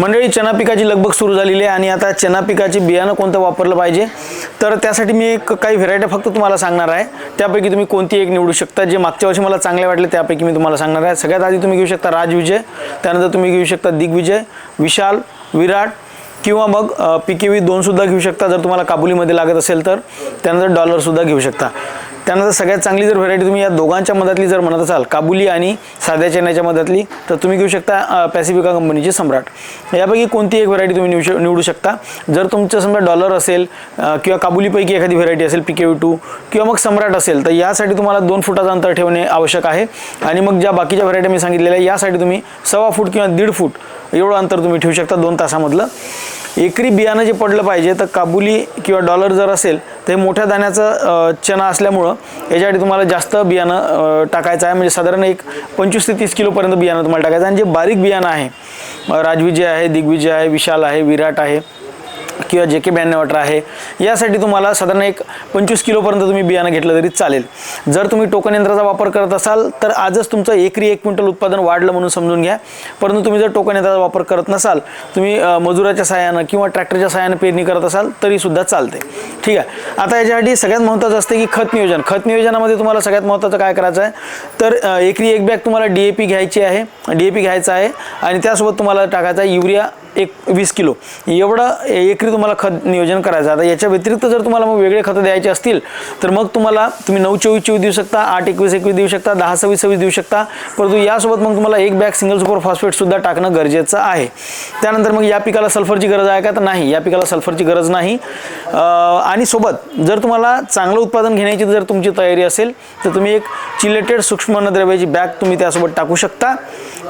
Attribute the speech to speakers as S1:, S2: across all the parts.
S1: मंडळी चना पिकाची लगबग सुरू झालेली आहे आणि आता चना पिकाची बियाणं कोणतं वापरलं पाहिजे? तर त्यासाठी मी एक काही व्हेरायटी फक्त तुम्हाला सांगणार आहे. त्यापैकी तुम्ही कोणती एक निवडू शकता? जे मागच्या वर्षी मला चांगले वाटले त्यापैकी मी तुम्हाला सांगणार आहे. सगळ्यात आधी तुम्ही घेऊ शकता राजविजय त्यानंतर तुम्ही घेऊ शकता दिग्विजय विशाल विराट किंवा मग पी के व्ही दोनसुद्धा घेऊ शकता. जर तुम्हाला काबुलीमध्ये लागत असेल तर त्यानंतर डॉलरसुद्धा घेऊ शकता. त्यानंतर सगळ्यात चांगली जर व्हरायटी तुम्ही या दोघांच्या मधातली जर म्हणत असाल काबुली आणि साध्या चण्याच्या मधातली तर तुम्ही घेऊ शकता पॅसिफिका कंपनीची सम्राट. यापैकी कोणती एक व्हरायटी तुम्ही निवडू निवडू शकता? जर तुमचं समजा डॉलर असेल किंवा काबुलीपैकी एखादी व्हरायटी असेल पी के टू किंवा मग सम्राट असेल तर यासाठी तुम्हाला दोन फुटाचं अंतर ठेवणे आवश्यक आहे. आणि मग ज्या बाकीच्या व्हरायटी मी सांगितलेल्या यासाठी तुम्ही सव्वा फूट किंवा दीड फूट एवढं अंतर तुम्ही ठेवू शकता दोन तासामधलं. एकरी बियाणं जे पडलं पाहिजे तर काबुली किंवा डॉलर जर असेल ते मोठ्या दाण्याचं चणा असल्यामुळं याच्यासाठी तुम्हाला जास्त बियाणं टाकायचं आहे. म्हणजे साधारण एक पंचवीस ते तीस किलोपर्यंत बियाणं तुम्हाला टाकायचं आहे. आणि जे बारीक बियाणं आहे राजविजय आहे दिग्विजय आहे विशाल आहे विराट आहे किंवा जे के ब्याण्णव अठरा आहे यासाठी तुम्हाला साधारण एक पंचवीस किलोपर्यंत तुम्ही बियाणं घेतलं तरी चालेल. जर तुम्ही टोकन यंत्राचा वापर करत असाल तर आजच तुमचं एकरी एक क्विंटल उत्पादन वाढलं म्हणून समजून घ्या. परंतु तुम्ही जर टोकन यंत्राचा वापर करत नसाल तुम्ही मजुराच्या सहाय्यानं किंवा ट्रॅक्टरच्या सहाय्यानं पेरणी करत असाल तरीसुद्धा चालते ठीक आहे. आता याच्यासाठी सगळ्यात महत्त्वाचं असते की खत नियोजन. खत नियोजनामध्ये तुम्हाला सगळ्यात महत्त्वाचं काय करायचं आहे? तर एकरी एक बॅग तुम्हाला डी ए पी घ्यायची आहे. डी ए पी घ्यायचा आहे आणि त्यासोबत तुम्हाला टाकायचा आहे युरिया एक वीस किलो. एवढं एकरी तुम्हाला खत नियोजन करायचं. आता याच्या व्यतिरिक्त जर तुम्हाला मग वेगळे खतं द्यायचे असतील तर मग तुम्हाला तुम्ही नऊ चोवीस चोवीस देऊ शकता आठ एकवीस एकवीस देऊ शकता दहा सव्वीस सव्वीस देऊ शकता. परंतु यासोबत मग तुम्हाला एक बॅग सिंगल सुपर फॉस्फेटसुद्धा टाकणं गरजेचं आहे. त्यानंतर मग या पिकाला सल्फरची गरज आहे का? तर नाही. या पिकाला सल्फरची गरज नाही. आणि सोबत जर तुम्हाला चांगलं उत्पादन घेण्याची जर तुमची तयारी असेल तर तुम्ही एक चिलेटेड सूक्ष्म अन्नद्रव्याची बॅग तुम्ही त्यासोबत टाकू शकता.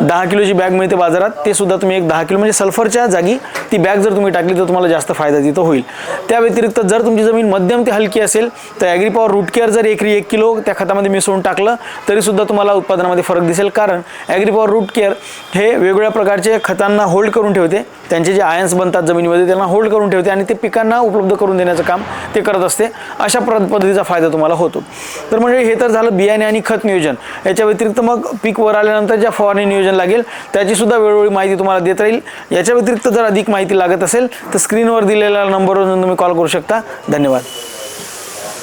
S1: दहा किलोची बॅग मिळते बाजारात ते सुद्धा तुम्ही एक दहा किलो म्हणजे सल्फरच्या जागी ती बॅग जर तुम्ही टाकली तर तुम्हाला जास्त फायदा तिथं होईल. त्या व्यतिरिक्त जर तुमची जमीन मध्यम ते हलकी असेल तर ॲग्रीपॉवर रूट केअर जर एकरी एक किलो त्या खतामध्ये मिसळून टाकलं तरीसुद्धा तुम्हाला उत्पादनामध्ये फरक दिसेल. कारण ॲग्रीपॉवर रूट केअर हे वेगवेगळ्या प्रकारचे खतांना होल्ड करून ठेवते. त्यांचे जे आयन्स बनतात जमिनीमध्ये त्यांना होल्ड करून ठेवते आणि ते पिकांना उपलब्ध करून देण्याचं काम ते करत असते. अशा प्र पद्धतीचा फायदा तुम्हाला होतो. तर म्हणजे हे तर झालं बियाणे आणि खत नियोजन. याच्या व्यतिरिक्त मग पीक वर आल्यानंतर ज्या फवारणी नियोजन लागेल. त्याची सुद्धा वेळोवेळी माहिती तुम्हाला देत राहील. याच्या व्यतिरिक्त जर अधिक माहिती लागत असेल तर स्क्रीनवर दिलेल्या नंबरवरून तुम्ही कॉल करू शकता. धन्यवाद.